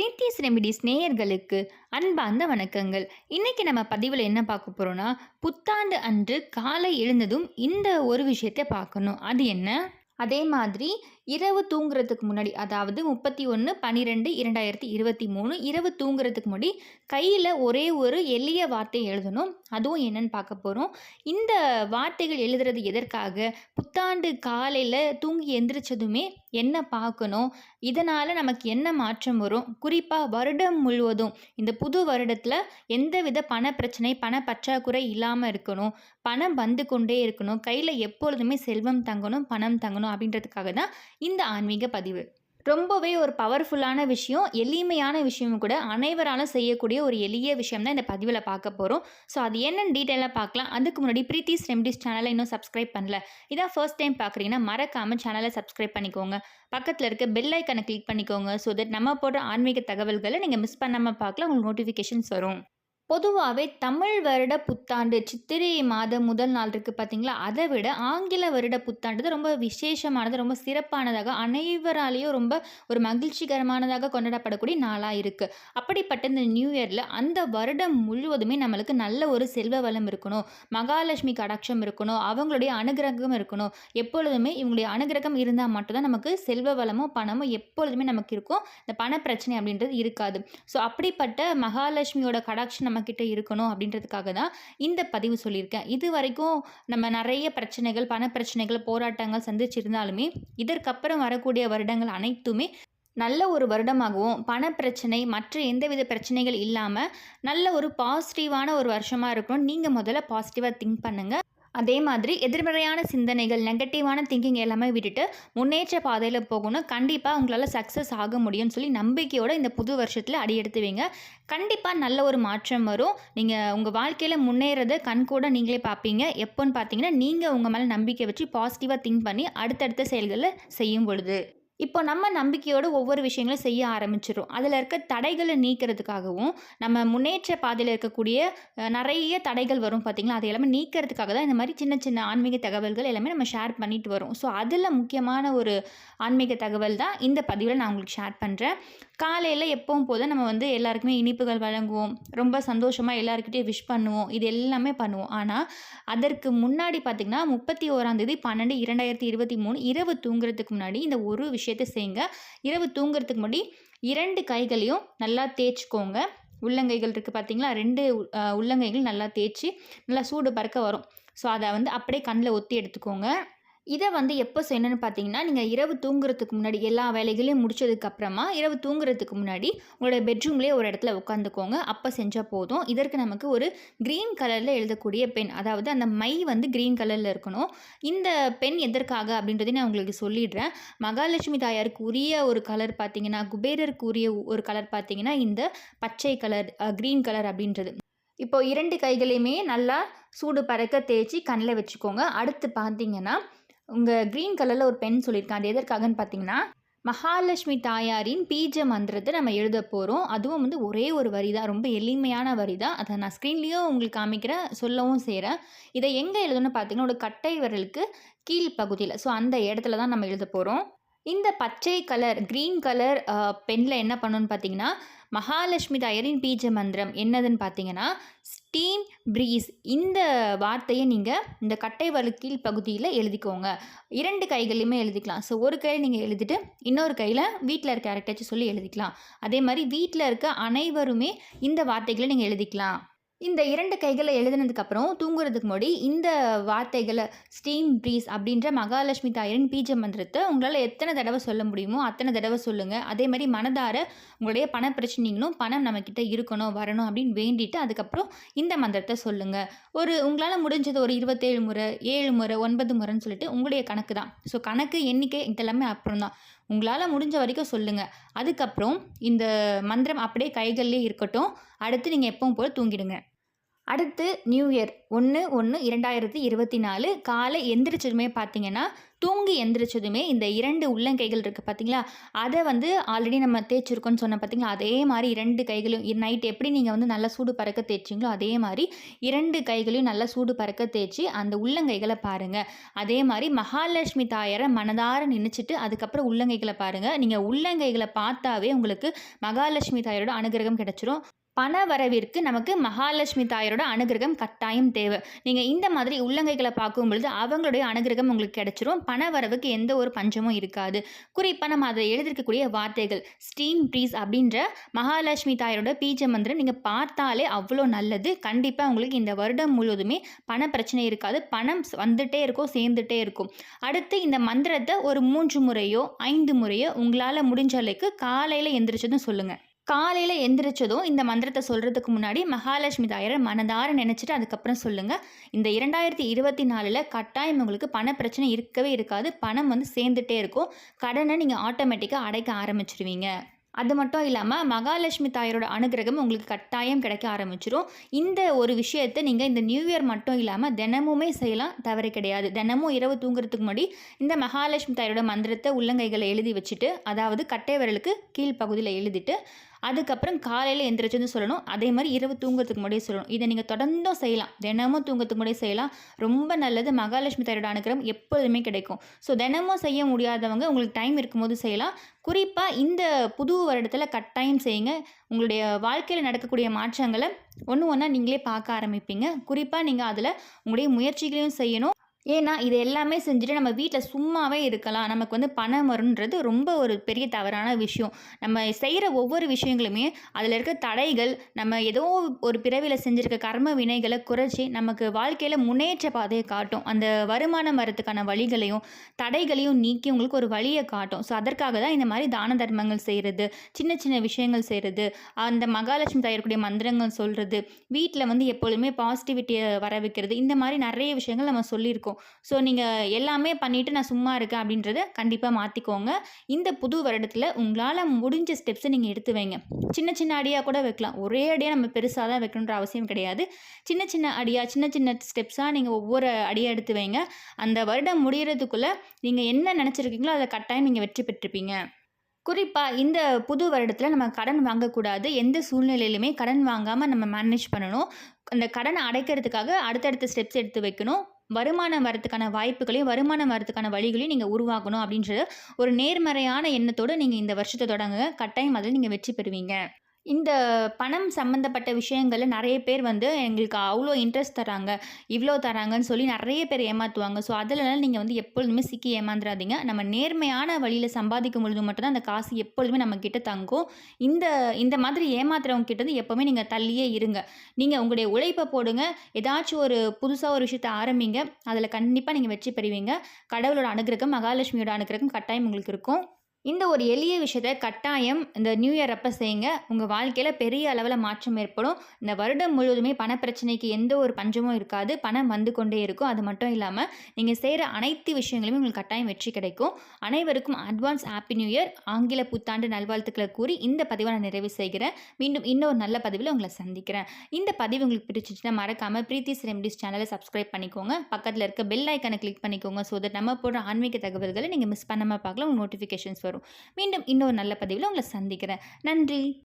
Preethi's remedies நேயர்களுக்கு அன்பார்ந்த வணக்கங்கள். இன்றைக்கி நம்ம பதிவில் என்ன பார்க்க போகிறோன்னா புத்தாண்டு அன்று காலை எழுந்ததும் இந்த ஒரு விஷயத்தை பார்க்கணும். அது என்ன? அதே மாதிரி இரவு தூங்குறதுக்கு முன்னாடி அதாவது முப்பத்தி ஒன்று பன்னிரெண்டு இரண்டாயிரத்தி இருபத்தி மூணு இரவு தூங்குறதுக்கு முன்னாடி கையில் ஒரே ஒரு எளிய வார்த்தை எழுதணும். அதுவும் என்னன்னு பார்க்க போகிறோம் இந்த வார்த்தைகள் எழுதுறது எதற்காக? புத்தாண்டு காலையில் தூங்கி எந்திரிச்சதுமே என்ன பார்க்கணும்? இதனால் நமக்கு என்ன மாற்றம் வரும்? குறிப்பாக வருடம் முழுவதும் இந்த புது வருடத்தில் எந்தவித பண பிரச்சனை பண பற்றாக்குறை இல்லாமல் இருக்கணும். பணம் வந்து கொண்டே இருக்கணும். கையில் எப்பொழுதுமே செல்வம் தங்கணும் பணம் தங்கணும் அப்படின்றதுக்காக தான் இந்த ஆன்மீக பதிவு. ரொம்பவே ஒரு பவர்ஃபுல்லான விஷயம் எளிமையான விஷயமும் கூட. அனைவராலும் செய்யக்கூடிய ஒரு எளிய விஷயம் தான் இந்த பதிவில் பார்க்க போகிறோம் ஸோ அது என்னென்னு டீட்டெயிலாக பார்க்கலாம். அதுக்கு முன்னாடி பிரீத்திஸ் ரெம்டிஸ் சேனலை இன்னும் சப்ஸ்கிரைப் பண்ணல. இதான் ஃபர்ஸ்ட் டைம் பார்க்குறீங்கன்னா மறக்காமல் சேனலை சப்ஸ்கிரைப் பண்ணிக்கோங்க. பக்கத்தில் இருக்க பெல் ஐக்கனை கிளிக் பண்ணிக்கோங்க. ஸோ தட் நம்ம போடுற ஆன்மீக தகவல்களை நீங்கள் மிஸ் பண்ணாமல் பார்க்கலாம். உங்களுக்கு நோட்டிஃபிகேஷன்ஸ் வரும். பொதுவாகவே தமிழ் வருட புத்தாண்டு சித்திரை மாதம் முதல் நாள் இருக்குது பார்த்தீங்களா அதை விட ஆங்கில வருட புத்தாண்டு தான் ரொம்ப விசேஷமானது ரொம்ப சிறப்பானதாக அனைவராலேயும் ரொம்ப ஒரு மகிழ்ச்சிகரமானதாக கொண்டாடப்படக்கூடிய நாளாக இருக்குது அப்படிப்பட்ட இந்த நியூ இயரில் அந்த வருடம் முழுவதுமே நம்மளுக்கு நல்ல ஒரு செல்வ வளம் இருக்கணும். மகாலட்சுமி கடாட்சம் இருக்கணும் அவங்களுடைய அனுகிரகம் இருக்கணும். எப்பொழுதுமே இவங்களுடைய அனுகிரகம் இருந்தால் மட்டும்தான் நமக்கு செல்வ வளமும் பணமும் எப்பொழுதுமே நமக்கு இருக்கும். இந்த பண பிரச்சனை அப்படின்றது இருக்காது. ஸோ அப்படிப்பட்ட மகாலட்சுமியோட கடாட்சம் நம்ம நம்மக்கிட்ட இருக்கணும் அப்படின்றதுக்காக தான் இந்த பதிவு சொல்லியிருக்கேன். இது வரைக்கும் நம்ம நிறைய பிரச்சனைகள் பண பிரச்சனைகள் போராட்டங்கள் சந்திச்சிருந்தாலுமே இதற்கப்புறம் வரக்கூடிய வருடங்கள் அனைத்துமே நல்ல ஒரு வருடமாகவும் பண பிரச்சனை மற்ற எந்தவித பிரச்சனைகள் இல்லாமல் நல்ல ஒரு பாசிட்டிவான ஒரு வருஷமாக இருக்கணும் நீங்கள் முதல்ல பாசிட்டிவாக திங்க் பண்ணுங்கள் அதே மாதிரி எதிர்மறையான சிந்தனைகள் நெகட்டிவான திங்கிங் எல்லாமே விட்டுட்டு முன்னேற்ற பாதையில் போகணும். கண்டிப்பாக உங்களால் சக்ஸஸ் ஆக முடியும்னு சொல்லி நம்பிக்கையோடு இந்த புது வருஷத்தில் அடியெடுத்து வைங்க கண்டிப்பாக நல்ல ஒரு மாற்றம் வரும். நீங்கள் உங்கள் வாழ்க்கையில் முன்னேறத கண் கூட நீங்களே பார்ப்பீங்க. எப்போன்னு பார்த்தீங்கன்னா நீங்கள் உங்கள் மேலே நம்பிக்கை வச்சு பாசிட்டிவாக திங்க் பண்ணி அடுத்தடுத்த செயல்களை செய்யும் பொழுது. இப்போ நம்ம நம்பிக்கையோடு ஒவ்வொரு விஷயங்களும் செய்ய ஆரம்பிச்சிடும் அதில் இருக்க தடைகளை நீக்கிறதுக்காகவும் நம்ம முன்னேற்ற பாதையில் இருக்கக்கூடிய நிறைய தடைகள் வரும் பார்த்திங்களா? அதை எல்லாமே நீக்கிறதுக்காக தான் இந்த மாதிரி சின்ன சின்ன ஆன்மீக தகவல்கள் எல்லாமே நம்ம ஷேர் பண்ணிட்டு வரோம். ஸோ அதில் முக்கியமான ஒரு ஆன்மீக தகவல் தான் இந்த பதிவில் நான் உங்களுக்கு ஷேர் பண்ணுறேன் காலையில் எப்பவும் போது நம்ம வந்து எல்லாருக்குமே இனிப்புகள் வழங்குவோம். ரொம்ப சந்தோஷமாக எல்லாருக்கிட்டே விஷ் பண்ணுவோம். இது எல்லாமே பண்ணுவோம். ஆனால் அதற்கு முன்னாடி பார்த்திங்கன்னா முப்பத்தி ஓராந்தேதி பன்னெண்டு இரண்டாயிரத்தி இருபத்தி மூணு இரவு தூங்குறதுக்கு முன்னாடி இந்த ஒரு விஷயம் விஷயத்தை செய்யுங்க இரவு தூங்குறதுக்கு முன்னாடி இரண்டு கைகளையும் நல்லா தேய்ச்சிக்கோங்க. உள்ளங்கைகள் இருக்குது பார்த்தீங்களா ரெண்டு உள்ளங்கைகள் நல்லா தேய்ச்சி நல்லா சூடு பறக்க வரும். ஸோ அதை வந்து அப்படியே கண்ணில் ஒத்தி எடுத்துக்கோங்க. இதை வந்து எப்போ செய்யணும்னு பார்த்தீங்கன்னா நீங்கள் இரவு தூங்குறதுக்கு முன்னாடி எல்லா வேலைகளையும் முடிச்சதுக்கப்புறமா இரவு தூங்குறதுக்கு முன்னாடி உங்களோட பெட்ரூம்லேயே ஒரு இடத்துல உட்காந்துக்கோங்க அப்போ செஞ்சால் போதும். இதற்கு நமக்கு ஒரு க்ரீன் கலரில் எழுதக்கூடிய பென் அதாவது அந்த மை வந்து க்ரீன் கலரில் இருக்கணும். இந்த பென் எதற்காக அப்படின்றதையும் நான் உங்களுக்கு சொல்லிடுறேன். மகாலட்சுமி தாயாருக்கு உரிய ஒரு கலர் பார்த்தீங்கன்னா குபேரருக்கு உரிய ஒரு கலர் பார்த்தீங்கன்னா இந்த பச்சை கலர் க்ரீன் கலர் அப்படின்றது. இப்போது இரண்டு கைகளையுமே நல்லா சூடு பறக்க தேய்ச்சி கண்ணில் வச்சுக்கோங்க. அடுத்து பார்த்தீங்கன்னா உங்கள் க்ரீன் கலரில் ஒரு பென் சொல்லியிருக்கேன். அது எதற்காகன்னு பார்த்தீங்கன்னா மகாலட்சுமி தாயாரின் பீஜ மந்திரத்தை நம்ம எழுத போகிறோம் அதுவும் வந்து ஒரே ஒரு வரி தான் ரொம்ப எளிமையான வரி தான் அதை நான் ஸ்க்ரீன்லேயும் உங்களுக்கு காமிக்கிறேன். சொல்லவும் செய்கிறேன் இதை எங்கே எழுதணும்னு பார்த்தீங்கன்னா ஒரு கட்டை விரலுக்கு கீழ் பகுதியில். ஸோ அந்த இடத்துல தான் நம்ம எழுத போகிறோம் இந்த பச்சை கலர் க்ரீன் கலர் பெனில் என்ன பண்ணணும்னு பார்த்தீங்கன்னா மகாலட்சுமி தாயரின் பீஜ மந்திரம் என்னதுன்னு பார்த்தீங்கன்னா ஸ்டீம் ப்ரீஸ் இந்த வார்த்தையை நீங்கள் இந்த கட்டை வழுக்கீழ் பகுதியில் எழுதிக்கோங்க. இரண்டு கைகளையுமே எழுதிக்கலாம். ஸோ ஒரு கையில் நீங்கள் எழுதிட்டு இன்னொரு கையில் வீட்டில் இருக்க யார்கிட்டச்சும் சொல்லி எழுதிக்கலாம். அதே மாதிரி வீட்டில் இருக்க அனைவருமே இந்த வார்த்தைகளை நீங்கள் எழுதிக்கலாம். இந்த இரண்டு கைகளை எழுதினதுக்கப்புறம் தூங்குறதுக்கு முன்னாடி இந்த வார்த்தைகளை ஸ்டீம் ப்ரீஸ் அப்படின்ற மகாலட்சுமி தாயரின் பீஜ மந்திரத்தை உங்களால் எத்தனை தடவை சொல்ல முடியுமோ அத்தனை தடவை சொல்லுங்கள் அதே மாதிரி மனதார உங்களுடைய பண பிரச்சனைங்களும் பணம் நம்மக்கிட்ட இருக்கணும் வரணும் அப்படின்னு வேண்டிட்டு அதுக்கப்புறம் இந்த மந்திரத்தை சொல்லுங்கள் ஒரு உங்களால் முடிஞ்சது ஒரு இருபத்தேழு முறை ஏழு முறை ஒன்பது முறைன்னு சொல்லிட்டு உங்களுடைய கணக்கு தான். ஸோ கணக்கு எண்ணிக்கை இதெல்லாமே அப்புறம் தான். உங்களால் முடிஞ்ச வரைக்கும் சொல்லுங்கள் அதுக்கப்புறம் இந்த மந்திரம் அப்படியே கைகள்லேயே இருக்கட்டும். அடுத்து நீங்கள் எப்பவும் போல் தூங்கிடுங்க. அடுத்து நியூ இயர் ஒன்று ஒன்று இரண்டாயிரத்தி இருபத்தி நாலு காலை எந்திரிச்சதுமே பார்த்தீங்கன்னா தூங்கி எந்திரிச்சதுமே இந்த இரண்டு உள்ளங்கைகள் இருக்குது பார்த்தீங்களா அதை வந்து ஆல்ரெடி நம்ம தேய்ச்சிருக்கோன்னு சொன்ன பார்த்தீங்களா அதே மாதிரி இரண்டு கைகளையும் நைட் எப்படி நீங்கள் வந்து நல்லா சூடு பறக்க தேய்ச்சிங்களோ அதே மாதிரி இரண்டு கைகளையும் நல்லா சூடு பறக்க தேய்ச்சி அந்த உள்ளங்கைகளை பாருங்கள் அதே மாதிரி மகாலட்சுமி தாயரை மனதார நினச்சிட்டு அதுக்கப்புறம் உள்ளங்கைகளை பாருங்கள் நீங்கள் உள்ளங்கைகளை பார்த்தாவே உங்களுக்கு மகாலட்சுமி தாயரோட அனுகிரகம் கிடச்சிரும். பண வரவிற்கு நமக்கு மகாலட்சுமி தாயரோட அனுகிரகம் கட்டாயம் தேவை. நீங்கள் இந்த மாதிரி உள்ளங்கைகளை பார்க்கும் பொழுது அவங்களுடைய அனுகிரகம் உங்களுக்கு கிடைச்சிரும். பண வரவுக்கு எந்த ஒரு பஞ்சமும் இருக்காது. குறிப்பாக நம்ம அதை எழுதிருக்கக்கூடிய வார்த்தைகள் ஸ்டீம் ப்ரீஸ் அப்படின்ற மகாலட்சுமி தாயரோட பீஜ மந்திரம் நீங்கள் பார்த்தாலே அவ்வளோ நல்லது. கண்டிப்பாக உங்களுக்கு இந்த வருடம் முழுவதுமே பண பிரச்சனை இருக்காது. பணம் வந்துட்டே இருக்கும் சேர்ந்துட்டே இருக்கும். அடுத்து இந்த மந்திரத்தை ஒரு மூன்று முறையோ ஐந்து முறையோ உங்களால் முடிஞ்ச அளவுக்கு காலையில் எந்திரிச்சதும் சொல்லுங்கள் காலையில் எந்திரிச்சதும் இந்த மந்திரத்தை சொல்கிறதுக்கு முன்னாடி மகாலட்சுமி தாயரை மனதார நினச்சிட்டு அதுக்கப்புறம் சொல்லுங்கள் இந்த இரண்டாயிரத்தி இருபத்தி நாலில் கட்டாயம் உங்களுக்கு பண பிரச்சனை இருக்கவே இருக்காது. பணம் வந்து சேர்ந்துட்டே இருக்கும். கடனை நீங்கள் ஆட்டோமேட்டிக்காக அடைக்க ஆரம்பிச்சிருவீங்க. அது மட்டும் இல்லாமல் மகாலட்சுமி தாயரோட அனுகிரகம் உங்களுக்கு கட்டாயம் கிடைக்க ஆரம்பிச்சிடும் இந்த ஒரு விஷயத்தை நீங்கள் இந்த நியூ இயர் மட்டும் இல்லாமல் தினமுமே செய்யலாம். தவறு கிடையாது. தினமும் இரவு தூங்குறதுக்கு முன்னாடி இந்த மகாலட்சுமி தாயரோட மந்திரத்தை உள்ளங்கைகளை எழுதி வச்சுட்டு அதாவது கட்டை விரலுக்கு கீழ்ப்பகுதியில் எழுதிட்டு அதுக்கப்புறம் காலையில் எந்திரிச்சதுன்னு சொல்லணும். அதே மாதிரி இரவு தூங்குறதுக்கு முன்னாடியே சொல்லணும். இதை நீங்கள் தொடர்ந்தும் செய்யலாம். தினமும் தூங்குறதுக்கு முன்னாடியே செய்யலாம். ரொம்ப நல்லது. மகாலட்சுமி தாயோட அனுகிரகம் எப்பொழுதுமே கிடைக்கும். ஸோ தினமும் செய்ய முடியாதவங்க உங்களுக்கு டைம் இருக்கும்போது செய்யலாம். குறிப்பாக இந்த புது வருடத்தில் கட்டாயம் செய்யுங்க. உங்களுடைய வாழ்க்கையில் நடக்கக்கூடிய மாற்றங்களை ஒன்று ஒன்றா நீங்களே பார்க்க ஆரம்பிப்பீங்க. குறிப்பாக நீங்கள் அதில் உங்களுடைய முயற்சிகளையும் செய்யணும். ஏன்னா இது எல்லாமே செஞ்சுட்டு நம்ம வீட்டில் சும்மாவே இருக்கலாம். நமக்கு வந்து பணம் வரும்ன்றது ரொம்ப ஒரு பெரிய தவறான விஷயம். நம்ம செய்கிற ஒவ்வொரு விஷயங்களுமே அதில் இருக்க தடைகள் நம்ம ஏதோ ஒரு பிறவியில் செஞ்சுருக்க கர்ம வினைகளை குறைச்சி நமக்கு வாழ்க்கையில் முன்னேற்ற பாதையை காட்டும். அந்த வருமானம் வரத்துக்கான வழிகளையும் தடைகளையும் நீக்கி உங்களுக்கு ஒரு வழியை காட்டும். ஸோ அதற்காக தான் இந்த மாதிரி தான தர்மங்கள் செய்கிறது சின்ன சின்ன விஷயங்கள் செய்கிறது அந்த மகாலட்சுமி தயாரிக்கூடிய மந்திரங்கள் சொல்கிறது வீட்டில் வந்து எப்பொழுதுமே பாசிட்டிவிட்டியை வர வைக்கிறது இந்த மாதிரி நிறைய விஷயங்கள் நம்ம சொல்லியிருக்கோம். இருக்கும். ஸோ நீங்கள் எல்லாமே பண்ணிவிட்டு நான் சும்மா இருக்கேன் அப்படின்றத கண்டிப்பாக மாற்றிக்கோங்க இந்த புது வருடத்தில் உங்களால் முடிஞ்ச ஸ்டெப்ஸை நீங்கள் எடுத்து வைங்க. சின்ன சின்ன அடியாக கூட வைக்கலாம். ஒரே அடியாக நம்ம பெருசாக தான் வைக்கணுன்ற அவசியம் கிடையாது. சின்ன சின்ன அடியாக சின்ன சின்ன ஸ்டெப்ஸாக நீங்கள் ஒவ்வொரு அடியாக எடுத்து வைங்க. அந்த வருடம் முடிகிறதுக்குள்ளே நீங்கள் என்ன நினச்சிருக்கீங்களோ அதை கட்டாயம் நீங்கள் வெற்றி பெற்றிருப்பீங்க. குறிப்பாக இந்த புது வருடத்தில் நம்ம கடன் வாங்கக்கூடாது. எந்த சூழ்நிலையிலுமே கடன் வாங்காமல் நம்ம மேனேஜ் பண்ணணும். அந்த கடனை அடைக்கிறதுக்காக அடுத்தடுத்த ஸ்டெப்ஸ் எடுத்து வைக்கணும். வருமானம் வரத்துக்கான வாய்ப்புகளையும் வருமானம் வரத்துக்கான வழிகளையும் நீங்கள் உருவாக்கணும் அப்படின்றத ஒரு நேர்மறையான எண்ணத்தோடு நீங்கள் இந்த வருஷத்தை தொடங்குங்க. கட்டாயம் அதில் நீங்கள் வெற்றி பெறுவீங்க. இந்த பணம் சம்மந்தப்பட்ட விஷயங்களில் நிறைய பேர் வந்து எங்களுக்கு அவ்வளோ இன்ட்ரெஸ்ட் தராங்க இவ்வளோ தராங்கன்னு சொல்லி நிறைய பேர் ஏமாற்றுவாங்க ஸோ அதிலலாம் நீங்கள் வந்து எப்பொழுதுமே சிக்கி ஏமாந்துடாதீங்க நம்ம நேர்மையான வழியில் சம்பாதிக்கும் பொழுது மட்டும்தான் அந்த காசு எப்பொழுதுமே நம்ம கிட்ட தங்கும். இந்த இந்த மாதிரி ஏமாத்துறவங்க கிட்டேருந்து எப்போவுமே நீங்கள் தள்ளியே இருங்க. நீங்கள் உங்களுடைய உழைப்பை போடுங்க. ஏதாச்சும் ஒரு புதுசாக ஒரு விஷயத்தை ஆரம்பிங்க. அதில் கண்டிப்பாக நீங்கள் வெற்றி பெறுவீங்க. கடவுளோட அனுகிரகம் மகாலட்சுமியோட அனுகிரகம் கட்டாயம் உங்களுக்கு இருக்கும். இந்த ஒரு எளிய விஷயத்தை கட்டாயம் இந்த நியூ இயர் அப்போ செய்யுங்க. உங்கள் வாழ்க்கையில் பெரிய அளவில் மாற்றம் ஏற்படும். இந்த வருடம் முழுவதுமே பண பிரச்சனைக்கு எந்த ஒரு பஞ்சமும் இருக்காது. பணம் வந்து கொண்டே இருக்கும். அது மட்டும் இல்லாமல் நீங்கள் செய்கிற அனைத்து விஷயங்களுமே உங்களுக்கு கட்டாயம் வெற்றி கிடைக்கும். அனைவருக்கும் அட்வான்ஸ் ஹாப்பி நியூ இயர் ஆங்கில புத்தாண்டு நல்வாழ்த்துக்களை கூறி இந்த பதிவை நான் நிறைவு செய்கிறேன். மீண்டும் இன்னொரு நல்ல பதிவில் உங்களை சந்திக்கிறேன். இந்த பதிவு உங்களுக்கு பிடிச்சிச்சுன்னா மறக்காமல் பிரீத்திஸ் ரெம்டிஸ் சேனலை சப்ஸ்கிரைப் பண்ணிக்கோங்க. பக்கத்தில் இருக்க பெல் ஐக்கனை கிளிக் பண்ணிக்கோங்க ஸோ தட் நம்ம போடுற ஆன்மீக தகவல்களை நீங்கள் மிஸ் பண்ணாமல் பார்க்கலாம். நோட்டிஃபிகேஷன்ஸ் வரும். மீண்டும் இன்னொரு நல்ல பதிவில் உங்களை சந்திக்கிறேன். நன்றி.